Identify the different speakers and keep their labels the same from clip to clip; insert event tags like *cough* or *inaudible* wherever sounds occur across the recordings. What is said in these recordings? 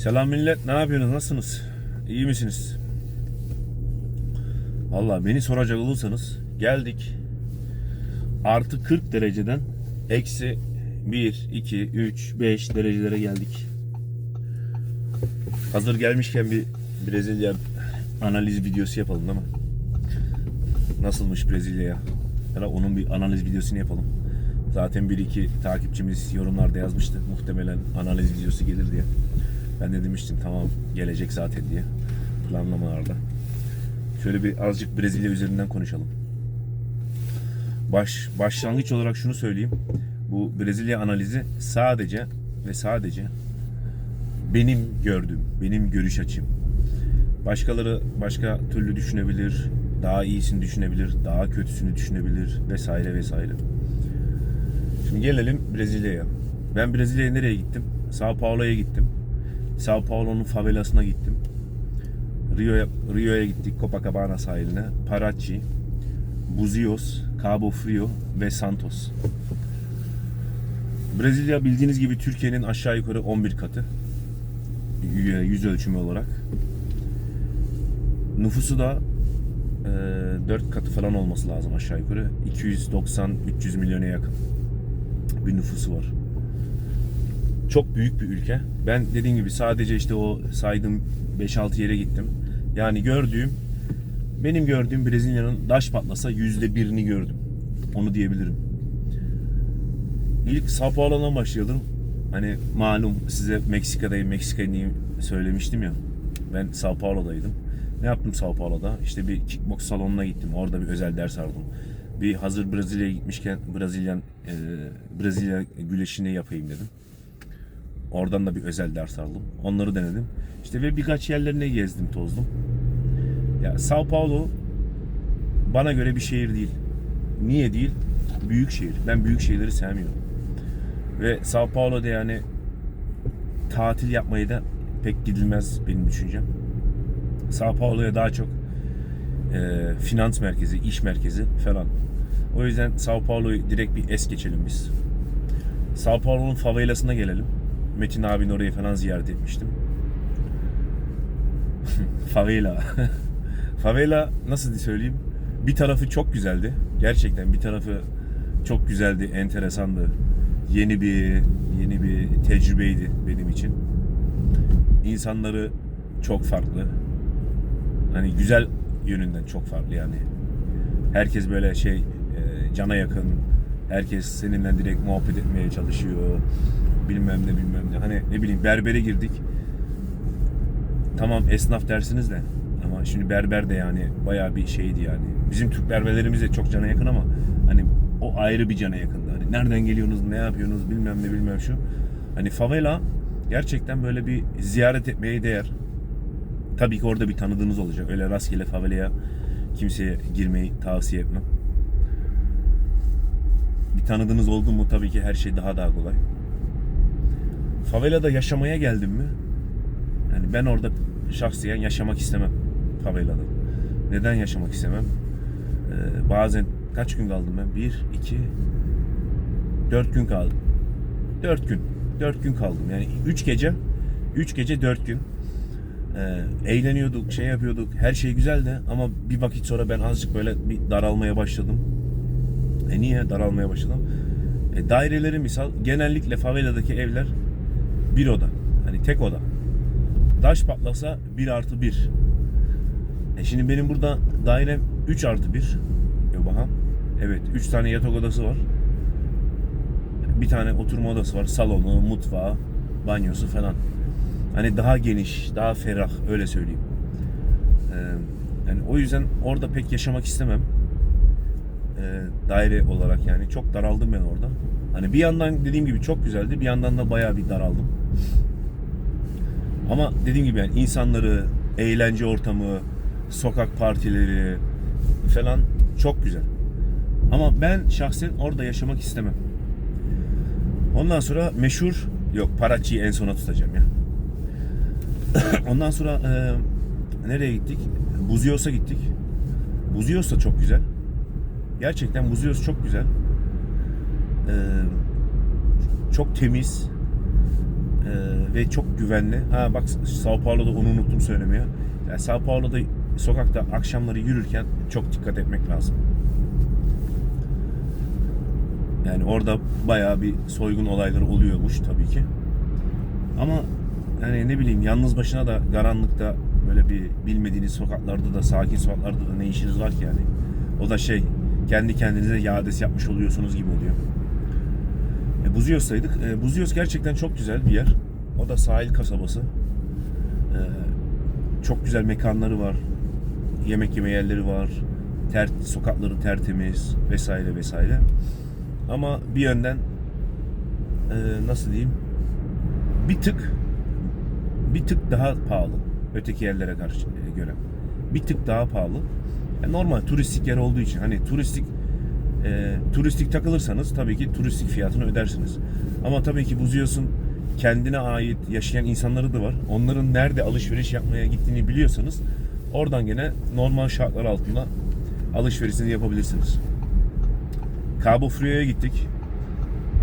Speaker 1: Selam millet, ne yapıyorsunuz, nasılsınız? İyi misiniz? Valla beni soracak olursanız geldik artı 40 dereceden eksi 1, 2, 3, 5 derecelere geldik. Hazır gelmişken bir Brezilya analiz videosu yapalım değil mi? Nasılmış Brezilya'ya? Ya da onun bir analiz videosunu yapalım. Zaten bir iki takipçimiz yorumlarda yazmıştı. Muhtemelen analiz videosu gelir diye. Ben de demiştim tamam gelecek zaten diye planlamalarda. Şöyle bir azıcık Brezilya üzerinden konuşalım. Baş başlangıç olarak şunu söyleyeyim. Bu Brezilya analizi sadece ve sadece benim gördüğüm, benim görüş açım. Başkaları başka türlü düşünebilir, daha iyisini düşünebilir, daha kötüsünü düşünebilir vesaire vesaire. Şimdi gelelim Brezilya'ya. Ben Brezilya'ya nereye gittim? Sao Paulo'ya gittim. Sao Paulo'nun favelasına gittim. Rio'ya Rio'ya gittik Copacabana sahiline. Parachi, Buzios, Cabo Frio ve Santos. Brezilya bildiğiniz gibi Türkiye'nin aşağı yukarı 11 katı. Yüz ölçümü olarak. Nüfusu da e, 4 katı falan olması lazım aşağı yukarı. 290-300 milyona yakın bir nüfusu var. Çok büyük bir ülke. Ben dediğim gibi sadece işte o saydığım 5-6 yere gittim. Yani gördüğüm benim gördüğüm Brezilya'nın daş patlasa yüzde birini gördüm. Onu diyebilirim. İlk Sao Paulo'dan başlayalım. Hani malum size Meksika'dayım, Meksika'yı söylemiştim ya. Ben Sao Paulo'daydım. Ne yaptım Sao Paulo'da? İşte bir kickbox salonuna gittim. Orada bir özel ders aldım. Bir hazır Brezilya'ya gitmişken Brezilyan e, Brezilya güleşini yapayım dedim. Oradan da bir özel ders aldım. Onları denedim. İşte ve birkaç yerlerine gezdim, tozdum. Ya Sao Paulo bana göre bir şehir değil. Niye değil? Büyük şehir. Ben büyük şehirleri sevmiyorum. Ve Sao Paulo'da yani tatil yapmayı da pek gidilmez benim düşüncem. Sao Paulo'ya daha çok e, finans merkezi, iş merkezi falan. O yüzden Sao Paulo'yu direkt bir es geçelim biz. Sao Paulo'nun favelasına gelelim. Metin abinin orayı falan ziyaret etmiştim. *laughs* Favela. *laughs* Favela nasıl söyleyeyim? Bir tarafı çok güzeldi. Gerçekten bir tarafı çok güzeldi, enteresandı. Yeni bir yeni bir tecrübeydi benim için. İnsanları çok farklı. Hani güzel yönünden çok farklı yani. Herkes böyle şey e, cana yakın. Herkes seninle direkt muhabbet etmeye çalışıyor. Bilmem ne bilmem ne. Hani ne bileyim berbere girdik. Tamam esnaf dersiniz de ama şimdi berber de yani bayağı bir şeydi yani. Bizim Türk berberlerimiz de çok cana yakın ama hani o ayrı bir cana yakındı. Hani nereden geliyorsunuz, ne yapıyorsunuz bilmem ne bilmem şu. Hani favela gerçekten böyle bir ziyaret etmeye değer. Tabii ki orada bir tanıdığınız olacak. Öyle rastgele favelaya kimseye girmeyi tavsiye etmem. Bir tanıdığınız oldu mu tabii ki her şey daha daha kolay. Favelada yaşamaya geldim mi? Yani ben orada şahsiyen yaşamak istemem favelada. Neden yaşamak istemem? Ee, bazen kaç gün kaldım ben? Bir, iki, dört gün kaldım. Dört gün. Dört gün kaldım. Yani üç gece, üç gece dört gün. Ee, eğleniyorduk, şey yapıyorduk. Her şey güzeldi ama bir vakit sonra ben azıcık böyle bir daralmaya başladım. E niye daralmaya başladım? E, daireleri misal genellikle faveladaki evler bir oda. Hani tek oda. Taş patlasa 1 artı 1. E şimdi benim burada dairem 3 artı 1. Yok bakalım. Evet 3 tane yatak odası var. Bir tane oturma odası var. Salonu, mutfağı, banyosu falan. Hani daha geniş, daha ferah öyle söyleyeyim. Ee, yani o yüzden orada pek yaşamak istemem. Ee, daire olarak yani çok daraldım ben orada. Hani bir yandan dediğim gibi çok güzeldi, bir yandan da bayağı bir daraldım. Ama dediğim gibi yani insanları, eğlence ortamı, sokak partileri falan çok güzel. Ama ben şahsen orada yaşamak istemem. Ondan sonra meşhur yok Parachi'yi en sona tutacağım ya. *coughs* Ondan sonra e, nereye gittik? Buzios'a gittik. Buzios da çok güzel. Gerçekten Buzios çok güzel. E, çok temiz. E, ve çok güvenli. Ha bak Sao Paulo'da onu unuttum söylemeye. Yani Sao Paulo'da sokakta akşamları yürürken çok dikkat etmek lazım. Yani orada bayağı bir soygun olayları oluyormuş tabii ki. Ama yani ne bileyim yalnız başına da karanlıkta böyle bir bilmediğiniz sokaklarda da sakin sokaklarda da ne işiniz var ki yani. O da şey kendi kendinize yades yapmış oluyorsunuz gibi oluyor. E, Buzios'taydık. E, Buzios gerçekten çok güzel bir yer. O da sahil kasabası. E, çok güzel mekanları var. Yemek yeme yerleri var. Ter, sokakları tertemiz vesaire vesaire. Ama bir yönden e, nasıl diyeyim bir tık bir tık daha pahalı öteki yerlere karşı e, göre. Bir tık daha pahalı. Yani normal turistik yer olduğu için hani turistik e, turistik takılırsanız tabii ki turistik fiyatını ödersiniz. Ama tabii ki Buzios'un kendine ait yaşayan insanları da var. Onların nerede alışveriş yapmaya gittiğini biliyorsanız oradan gene normal şartlar altında alışverişini yapabilirsiniz. Cabo Frio'ya gittik.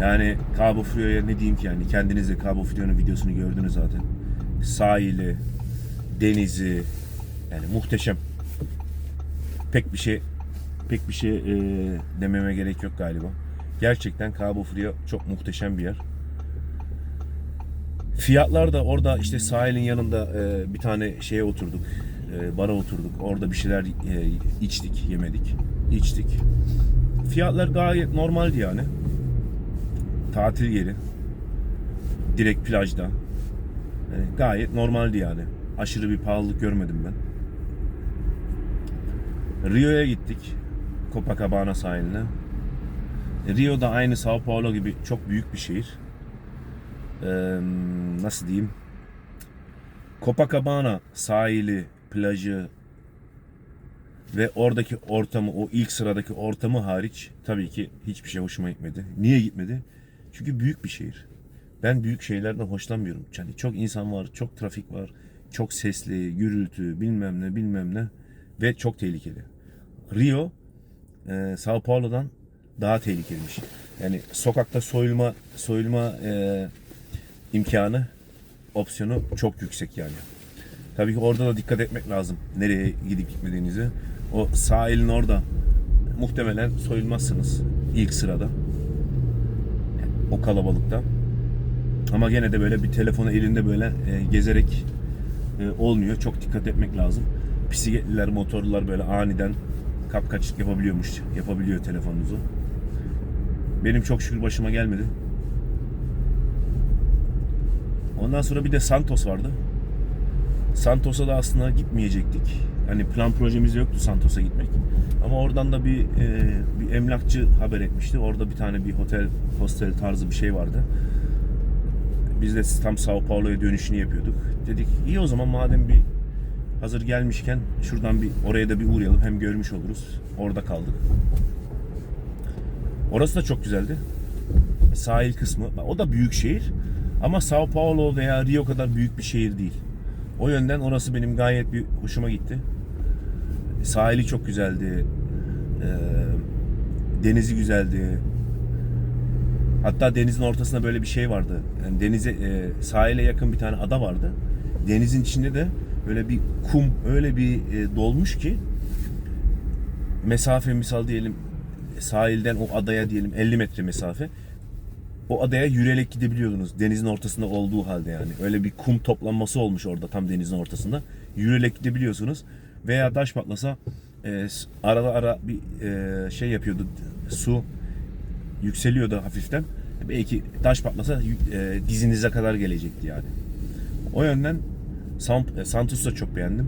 Speaker 1: Yani Cabo Frio'ya ne diyeyim ki yani kendiniz de Cabo Frio'nun videosunu gördünüz zaten. Sahili, denizi yani muhteşem. Pek bir şey pek bir şey e, dememe gerek yok galiba. Gerçekten Cabo Frio çok muhteşem bir yer. Fiyatlar da orada işte sahilin yanında e, bir tane şeye oturduk. E, bara oturduk. Orada bir şeyler e, içtik, yemedik. içtik. Fiyatlar gayet normaldi yani. Tatil yeri. Direkt plajda. Yani gayet normaldi yani. Aşırı bir pahalılık görmedim ben. Rio'ya gittik. Copacabana sahiline. Rio da aynı Sao Paulo gibi çok büyük bir şehir. Ee, nasıl diyeyim? Copacabana sahili, plajı ve oradaki ortamı, o ilk sıradaki ortamı hariç tabii ki hiçbir şey hoşuma gitmedi. Niye gitmedi? Çünkü büyük bir şehir. Ben büyük şehirlerden hoşlanmıyorum. Yani çok insan var, çok trafik var, çok sesli, gürültü, bilmem ne, bilmem ne ve çok tehlikeli. Rio, e, Sao Paulo'dan daha tehlikeliymiş. Yani sokakta soyulma, soyulma e, imkanı, opsiyonu çok yüksek yani. Tabii ki orada da dikkat etmek lazım. Nereye gidip gitmediğinizi. O sahilin orada muhtemelen soyulmazsınız ilk sırada. O kalabalıkta. Ama gene de böyle bir telefonu elinde böyle e, gezerek e, olmuyor. Çok dikkat etmek lazım. Bisikletliler, motorlular böyle aniden kapkaçlık yapabiliyormuş. Yapabiliyor telefonunuzu. Benim çok şükür başıma gelmedi. Ondan sonra bir de Santos vardı. Santos'a da aslında gitmeyecektik. Hani plan projemiz yoktu Santos'a gitmek. Ama oradan da bir e, bir emlakçı haber etmişti. Orada bir tane bir otel, hostel tarzı bir şey vardı. Biz de tam Sao Paulo'ya dönüşünü yapıyorduk. Dedik iyi o zaman madem bir hazır gelmişken şuradan bir oraya da bir uğrayalım. Hem görmüş oluruz. Orada kaldık. Orası da çok güzeldi. Sahil kısmı. O da büyük şehir. Ama Sao Paulo veya Rio kadar büyük bir şehir değil. O yönden orası benim gayet bir hoşuma gitti. Sahili çok güzeldi. Ee, denizi güzeldi. Hatta denizin ortasında böyle bir şey vardı. Yani denize e, sahile yakın bir tane ada vardı. Denizin içinde de böyle bir kum öyle bir e, dolmuş ki mesafe misal diyelim sahilden o adaya diyelim 50 metre mesafe. O adaya yürüyerek gidebiliyordunuz. Denizin ortasında olduğu halde yani. Öyle bir kum toplanması olmuş orada tam denizin ortasında. Yürüyerek gidebiliyorsunuz. Veya taş patlasa e, arada ara bir e, şey yapıyordu. Su yükseliyordu hafiften. Belki taş patlasa e, dizinize kadar gelecekti yani. O yönden E, Santos'u da çok beğendim.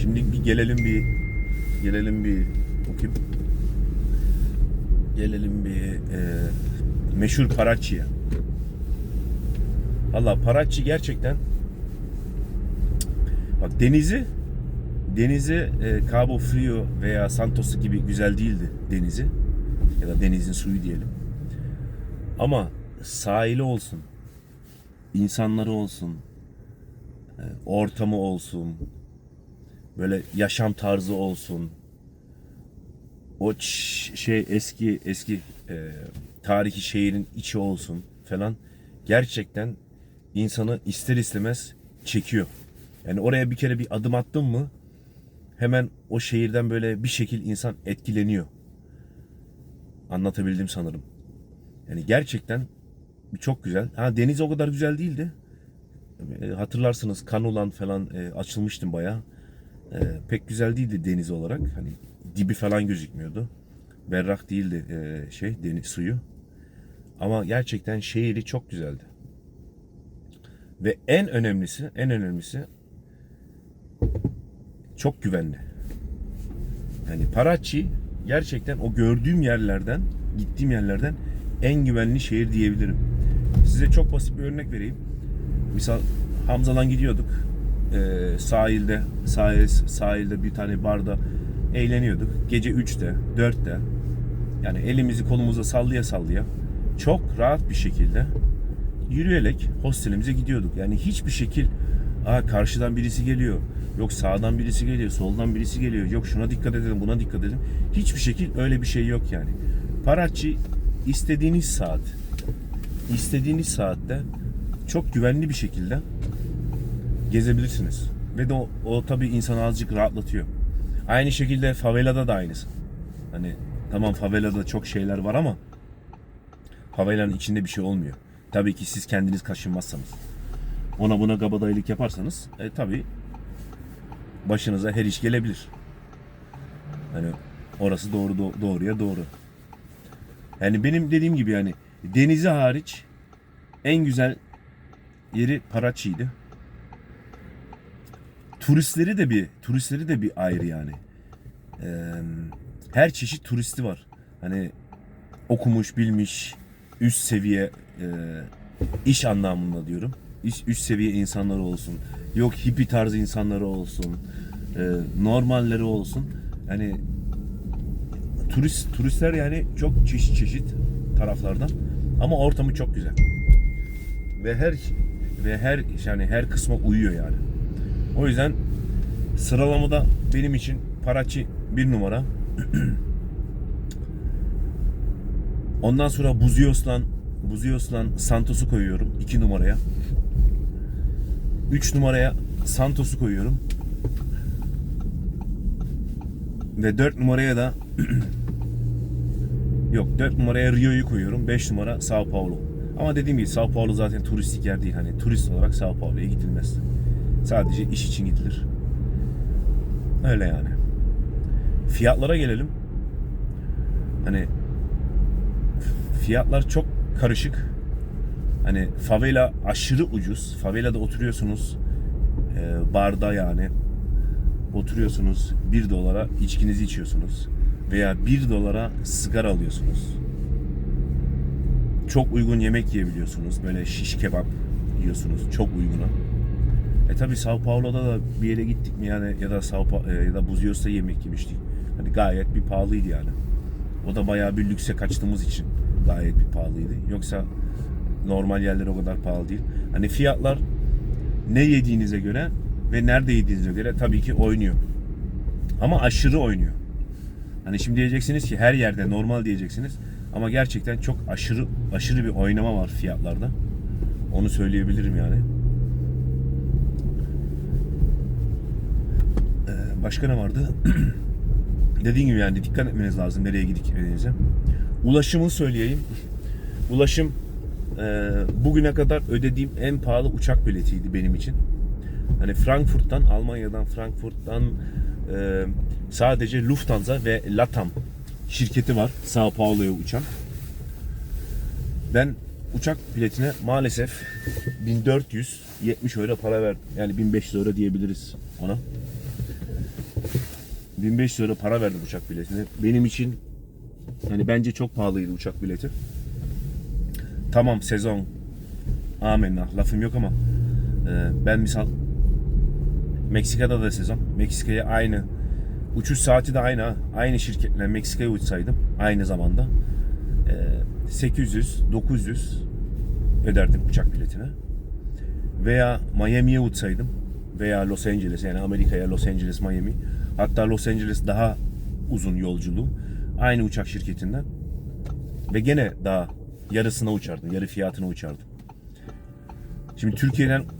Speaker 1: Şimdi bir gelelim bir gelelim bir bakayım. Gelelim bir e, meşhur Parachi'ye. Valla Parachi gerçekten bak denizi denizi e, Cabo Frio veya Santos gibi güzel değildi denizi ya da denizin suyu diyelim. Ama sahili olsun, insanları olsun, ortamı olsun, böyle yaşam tarzı olsun, o şey eski eski e, tarihi şehrin içi olsun falan gerçekten insanı ister istemez çekiyor. Yani oraya bir kere bir adım attın mı hemen o şehirden böyle bir şekil insan etkileniyor. Anlatabildim sanırım. Yani gerçekten çok güzel. Ha deniz o kadar güzel değildi. E, hatırlarsınız Kanulan falan e, açılmıştım bayağı. E, pek güzel değildi deniz olarak. Hani dibi falan gözükmüyordu. Berrak değildi e, şey deniz suyu. Ama gerçekten şehri çok güzeldi. Ve en önemlisi, en önemlisi çok güvenli. Yani Parachi gerçekten o gördüğüm yerlerden, gittiğim yerlerden en güvenli şehir diyebilirim. Size çok basit bir örnek vereyim. Misal Hamza'dan gidiyorduk. Ee, sahilde, sahil, sahilde bir tane barda eğleniyorduk. Gece 3'te, 4'te. Yani elimizi kolumuza sallaya sallaya çok rahat bir şekilde yürüyerek hostelimize gidiyorduk. Yani hiçbir şekil Aa, karşıdan birisi geliyor. Yok sağdan birisi geliyor, soldan birisi geliyor. Yok şuna dikkat edelim, buna dikkat edelim. Hiçbir şekil öyle bir şey yok yani. Parachi istediğiniz saat, istediğiniz saatte çok güvenli bir şekilde gezebilirsiniz. Ve de o, o tabii insanı azıcık rahatlatıyor. Aynı şekilde favelada da aynısı. Hani tamam favelada çok şeyler var ama favelanın içinde bir şey olmuyor. Tabii ki siz kendiniz kaşınmazsanız. Ona buna kabadayılık yaparsanız e, tabii başınıza her iş gelebilir. Hani orası doğru do- doğruya doğru. Yani benim dediğim gibi yani denizi hariç en güzel yeri Parachi'ydi. Turistleri de bir turistleri de bir ayrı yani. Ee, her çeşit turisti var. Hani okumuş, bilmiş, üst seviye e, iş anlamında diyorum. Üst, üst seviye insanları olsun. Yok hippie tarzı insanları olsun. E, normalleri olsun. Yani turist turistler yani çok çeşit çeşit taraflardan ama ortamı çok güzel. Ve her ve her yani her kısma uyuyor yani. O yüzden sıralamada benim için Parachi bir numara. *clears throat* Ondan sonra Buzios'lan Buzios'lan Santos'u koyuyorum 2 numaraya. 3 numaraya Santos'u koyuyorum. Ve 4 numaraya da *clears throat* Yok 4 numaraya Rio'yu koyuyorum. 5 numara Sao Paulo. Ama dediğim gibi Sao Paulo zaten turistik yer değil. Hani turist olarak Sao Paulo'ya gidilmez. Sadece iş için gidilir. Öyle yani. Fiyatlara gelelim. Hani fiyatlar çok karışık. Hani favela aşırı ucuz. Favelada oturuyorsunuz. e, barda yani. Oturuyorsunuz. 1 dolara içkinizi içiyorsunuz. Veya 1 dolara sigara alıyorsunuz. Çok uygun yemek yiyebiliyorsunuz. Böyle şiş kebap yiyorsunuz. Çok uyguna. E tabi Sao Paulo'da da bir yere gittik mi yani ya da Sao Pa- e, ya da Buzios'ta yemek yemiştik. Hani gayet bir pahalıydı yani. O da bayağı bir lükse kaçtığımız için gayet bir pahalıydı. Yoksa normal yerler o kadar pahalı değil. Hani fiyatlar ne yediğinize göre ve nerede yediğinize göre tabii ki oynuyor. Ama aşırı oynuyor. Hani şimdi diyeceksiniz ki her yerde normal diyeceksiniz. Ama gerçekten çok aşırı aşırı bir oynama var fiyatlarda. Onu söyleyebilirim yani. Ee, Başka ne vardı? *clears throat* Dediğim gibi yani dikkat etmeniz lazım nereye gideceğinize. Ulaşımı söyleyeyim. Ulaşım e, bugüne kadar ödediğim en pahalı uçak biletiydi benim için. Hani Frankfurt'tan, Almanya'dan Frankfurt'tan e, sadece Lufthansa ve LATAM şirketi var Sao Paulo'ya uçan. Ben uçak biletine maalesef 1470 euro para verdim. Yani 1500 euro diyebiliriz ona. 1500 euro para verdim uçak biletine. Benim için yani bence çok pahalıydı uçak bileti. Tamam sezon. Amenna. Lafım yok ama e, ben misal Meksika'da da sezon. Meksika'ya aynı uçuş saati de aynı. Aynı şirketle Meksika'ya uçsaydım aynı zamanda e, 800 900 öderdim uçak biletine. Veya Miami'ye uçsaydım veya Los Angeles yani Amerika'ya Los Angeles Miami hatta Los Angeles daha uzun yolculuğu aynı uçak şirketinden ve gene daha yarısına uçardım yarı fiyatına uçardım Şimdi Türkiye'den Türk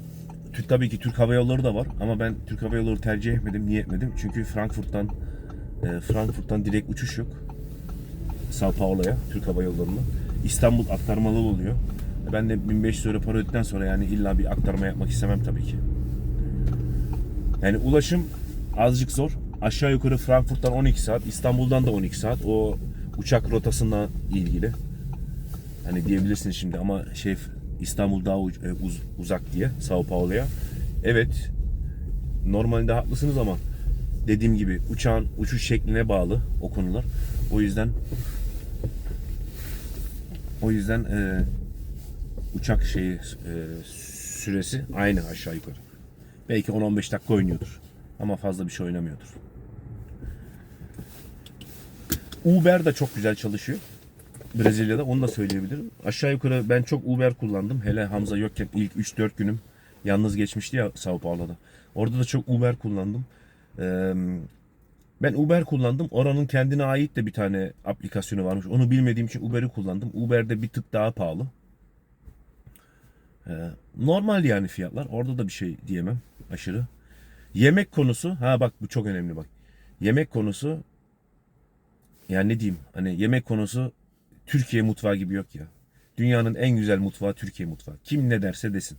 Speaker 1: tabii ki Türk Hava Yolları da var ama ben Türk Hava Yolları tercih etmedim. Niye etmedim? Çünkü Frankfurt'tan e, Frankfurt'tan direkt uçuş yok. Sao Paulo'ya Türk Hava Yolları'ndan. İstanbul aktarmalı oluyor. Ben de 1500 euro para ödedikten sonra yani illa bir aktarma yapmak istemem tabii ki. Yani ulaşım azıcık zor. Aşağı yukarı Frankfurt'tan 12 saat, İstanbul'dan da 12 saat. O uçak rotasına ilgili. Hani diyebilirsiniz şimdi ama şey İstanbul daha e, uz- uzak diye Sao Paulo'ya. Evet. Normalde haklısınız ama dediğim gibi uçağın uçuş şekline bağlı o konular. O yüzden o yüzden e, uçak şeyi e, süresi aynı aşağı yukarı. Belki 10-15 dakika oynuyordur. Ama fazla bir şey oynamıyordur. Uber de çok güzel çalışıyor. Brezilya'da onu da söyleyebilirim. Aşağı yukarı ben çok Uber kullandım. Hele Hamza yokken ilk 3-4 günüm yalnız geçmişti ya Sao Paulo'da. Orada da çok Uber kullandım. Ee, ben Uber kullandım. Oranın kendine ait de bir tane aplikasyonu varmış. Onu bilmediğim için Uber'i kullandım. Uber'de bir tık daha pahalı. Ee, normal yani fiyatlar. Orada da bir şey diyemem aşırı. Yemek konusu. Ha bak bu çok önemli bak. Yemek konusu yani ne diyeyim? Hani yemek konusu Türkiye mutfağı gibi yok ya. Dünyanın en güzel mutfağı Türkiye mutfağı. Kim ne derse desin.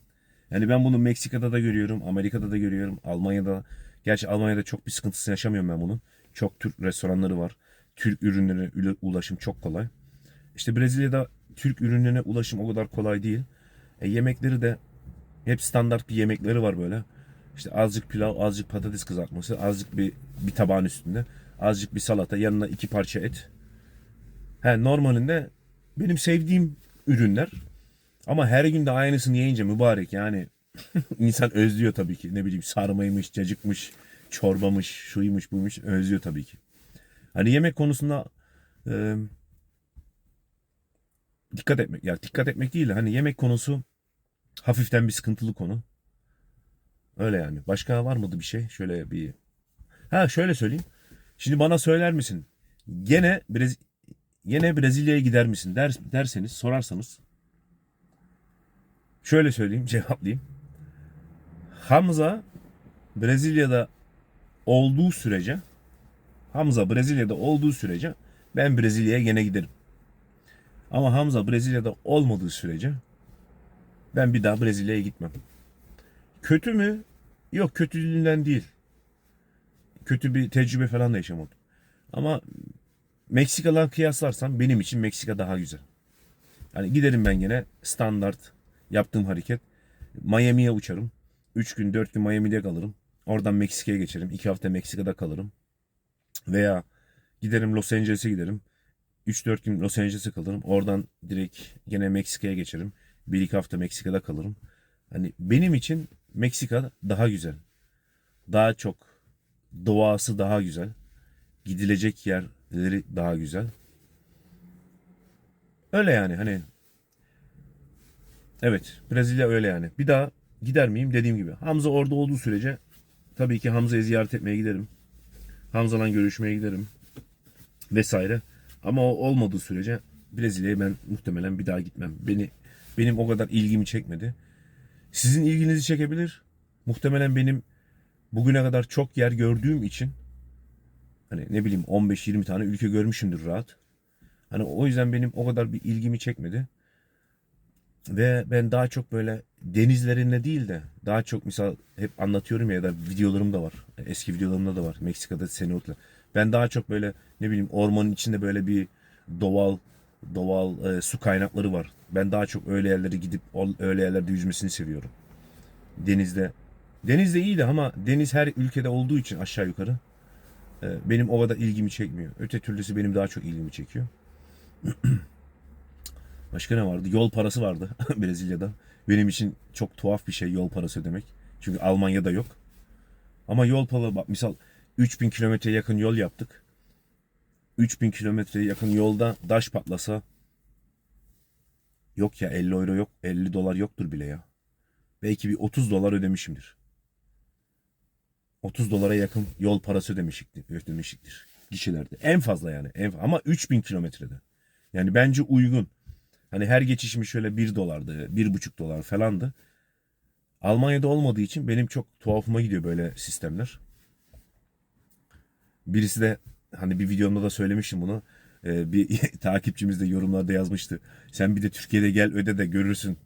Speaker 1: Yani ben bunu Meksika'da da görüyorum, Amerika'da da görüyorum, Almanya'da. Gerçi Almanya'da çok bir sıkıntısını yaşamıyorum ben bunun. Çok Türk restoranları var. Türk ürünlerine ula- ulaşım çok kolay. İşte Brezilya'da Türk ürünlerine ulaşım o kadar kolay değil. E, yemekleri de hep standart bir yemekleri var böyle. İşte azıcık pilav, azıcık patates kızartması, azıcık bir bir tabağın üstünde, azıcık bir salata, yanına iki parça et. He, normalinde benim sevdiğim ürünler ama her gün de aynısını yiyince mübarek yani *laughs* insan özlüyor tabii ki. Ne bileyim sarmaymış, cacıkmış, çorbamış, şuymuş, buymuş özlüyor tabii ki. Hani yemek konusunda e, dikkat etmek, ya dikkat etmek değil de hani yemek konusu hafiften bir sıkıntılı konu. Öyle yani. Başka var mıydı bir şey? Şöyle bir Ha şöyle söyleyeyim. Şimdi bana söyler misin? Gene Brez Yine Brezilya'ya gider misin der, derseniz sorarsanız şöyle söyleyeyim *laughs* cevaplayayım. Hamza Brezilya'da olduğu sürece Hamza Brezilya'da olduğu sürece ben Brezilya'ya gene giderim. Ama Hamza Brezilya'da olmadığı sürece ben bir daha Brezilya'ya gitmem. Kötü mü? Yok kötülüğünden değil. Kötü bir tecrübe falan da yaşamadım. Ama Meksika'la kıyaslarsam benim için Meksika daha güzel. Yani giderim ben gene standart yaptığım hareket. Miami'ye uçarım. 3 gün 4 gün Miami'de kalırım. Oradan Meksika'ya geçerim. 2 hafta Meksika'da kalırım. Veya giderim Los Angeles'e giderim. 3-4 gün Los Angeles'e kalırım. Oradan direkt gene Meksika'ya geçerim. 1-2 hafta Meksika'da kalırım. Hani benim için Meksika daha güzel. Daha çok doğası daha güzel. Gidilecek yerleri daha güzel. Öyle yani hani Evet Brezilya öyle yani. Bir daha gider miyim dediğim gibi. Hamza orada olduğu sürece tabii ki Hamza'yı ziyaret etmeye giderim. Hamza'la görüşmeye giderim. Vesaire. Ama o olmadığı sürece Brezilya'ya ben muhtemelen bir daha gitmem. Beni benim o kadar ilgimi çekmedi. Sizin ilginizi çekebilir. Muhtemelen benim bugüne kadar çok yer gördüğüm için hani ne bileyim 15-20 tane ülke görmüşümdür rahat. Hani o yüzden benim o kadar bir ilgimi çekmedi. Ve ben daha çok böyle denizlerinde değil de daha çok misal hep anlatıyorum ya, ya da videolarım da var. Eski videolarımda da var. Meksika'da Senot'la. Ben daha çok böyle ne bileyim ormanın içinde böyle bir doğal doğal e, su kaynakları var. Ben daha çok öyle yerlere gidip öyle yerlerde yüzmesini seviyorum. Denizde. Denizde iyi de ama deniz her ülkede olduğu için aşağı yukarı benim o kadar ilgimi çekmiyor. Öte türlüsü benim daha çok ilgimi çekiyor. *clears throat* Başka ne vardı? Yol parası vardı *laughs* Brezilya'da. Benim için çok tuhaf bir şey yol parası ödemek. Çünkü Almanya'da yok. Ama yol parası bak misal 3000 kilometreye yakın yol yaptık. 3000 kilometreye yakın yolda daş patlasa yok ya 50 euro yok 50 dolar yoktur bile ya. Belki bir 30 dolar ödemişimdir. 30 dolara yakın yol parası ödemişiktir, ödemişiktir gişelerde. En fazla yani. En, ama 3000 kilometrede. Yani bence uygun. Hani her geçişimi şöyle 1 dolardı, 1,5 dolar falandı. Almanya'da olmadığı için benim çok tuhafıma gidiyor böyle sistemler. Birisi de hani bir videomda da söylemiştim bunu. Ee, bir *laughs* takipçimiz de yorumlarda yazmıştı. Sen bir de Türkiye'de gel öde de görürsün.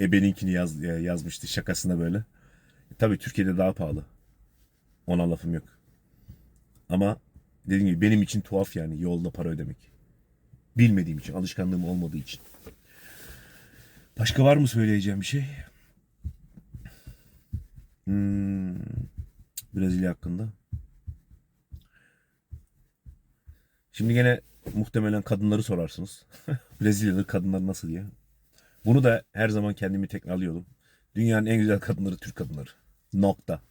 Speaker 1: Ebeninkini yaz, yazmıştı şakasına böyle. Tabii Türkiye'de daha pahalı. Ona lafım yok. Ama dediğim gibi benim için tuhaf yani yolda para ödemek. Bilmediğim için, alışkanlığım olmadığı için. Başka var mı söyleyeceğim bir şey? Hmm, Brezilya hakkında. Şimdi gene muhtemelen kadınları sorarsınız. *laughs* Brezilya'da kadınlar nasıl diye. Bunu da her zaman kendimi tekrarlıyordum. Dünyanın en güzel kadınları Türk kadınları. Nokta.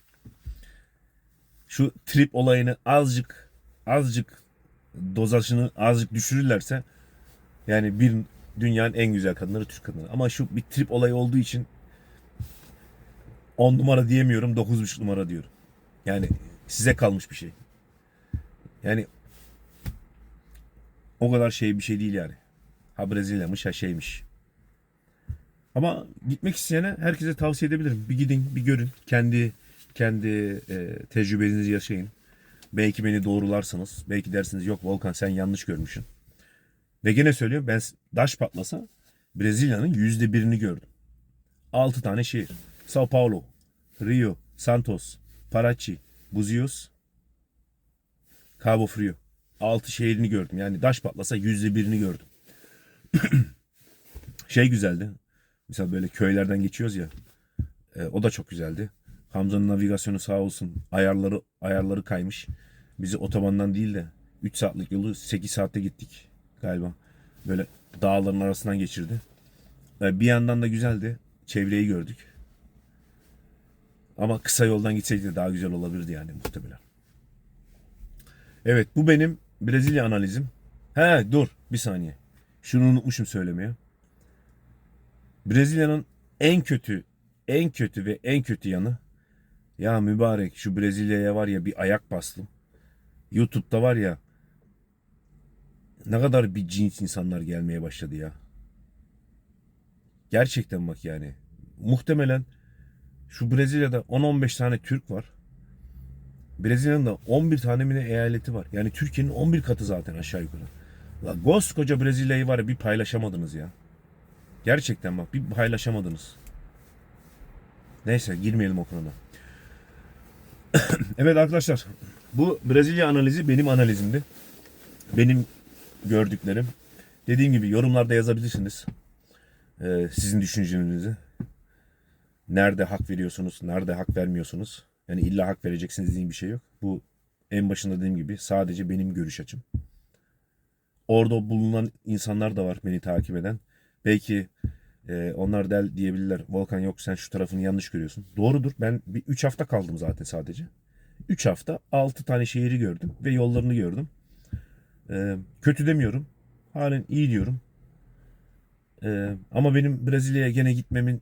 Speaker 1: Şu trip olayını azıcık azıcık dozajını azıcık düşürürlerse yani bir dünyanın en güzel kadınları Türk kadınları. Ama şu bir trip olayı olduğu için 10 numara diyemiyorum 9,5 numara diyorum. Yani size kalmış bir şey. Yani o kadar şey bir şey değil yani. Ha Brezilya'mış ha şeymiş. Ama gitmek isteyene herkese tavsiye edebilirim. Bir gidin, bir görün. Kendi kendi e, tecrübenizi yaşayın. Belki beni doğrularsınız. Belki dersiniz yok Volkan sen yanlış görmüşsün. Ve gene söylüyorum ben daş patlasa Brezilya'nın yüzde birini gördüm. 6 tane şehir. Sao Paulo, Rio, Santos, Parachi, Buzios, Cabo Frio. 6 şehrini gördüm. Yani daş patlasa yüzde birini gördüm. *clears throat* şey güzeldi. Mesela böyle köylerden geçiyoruz ya. e, o da çok güzeldi. Hamza'nın navigasyonu sağ olsun. Ayarları ayarları kaymış. Bizi otobandan değil de 3 saatlik yolu 8 saatte gittik galiba. Böyle dağların arasından geçirdi. E, bir yandan da güzeldi. Çevreyi gördük. Ama kısa yoldan gitseydi de daha güzel olabilirdi yani muhtemelen. Evet bu benim Brezilya analizim. He dur bir saniye. Şunu unutmuşum söylemeye. Brezilya'nın en kötü en kötü ve en kötü yanı ya mübarek şu Brezilya'ya var ya bir ayak bastım. YouTube'da var ya ne kadar bir cins insanlar gelmeye başladı ya. Gerçekten bak yani. Muhtemelen şu Brezilya'da 10-15 tane Türk var. Brezilya'nın da 11 tane mi eyaleti var. Yani Türkiye'nin 11 katı zaten aşağı yukarı. La koskoca Brezilya'yı var ya bir paylaşamadınız ya. Gerçekten bak bir paylaşamadınız. Neyse girmeyelim o konuda. *coughs* evet arkadaşlar bu Brezilya analizi benim analizimdi. Benim gördüklerim. Dediğim gibi yorumlarda yazabilirsiniz. Ee, sizin düşüncelerinizi. Nerede hak veriyorsunuz, nerede hak vermiyorsunuz. Yani illa hak vereceksiniz diye bir şey yok. Bu en başında dediğim gibi sadece benim görüş açım. Orada bulunan insanlar da var beni takip eden. Belki e, onlar del diyebilirler. Volkan yok sen şu tarafını yanlış görüyorsun. Doğrudur. Ben bir 3 hafta kaldım zaten sadece. 3 hafta 6 tane şehri gördüm ve yollarını gördüm. E, kötü demiyorum. Halen iyi diyorum. E, ama benim Brezilya'ya gene gitmemin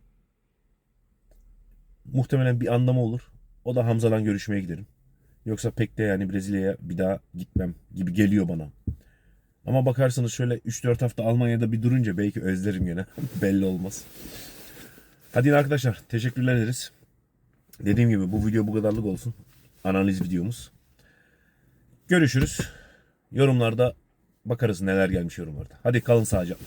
Speaker 1: muhtemelen bir anlamı olur. O da Hamza'dan görüşmeye giderim. Yoksa pek de yani Brezilya'ya bir daha gitmem gibi geliyor bana. Ama bakarsanız şöyle 3-4 hafta Almanya'da bir durunca belki özlerim gene. *laughs* Belli olmaz. Hadi arkadaşlar teşekkürler ederiz. Dediğim gibi bu video bu kadarlık olsun. Analiz videomuz. Görüşürüz. Yorumlarda bakarız neler gelmiş yorumlarda. Hadi kalın sağlıcakla.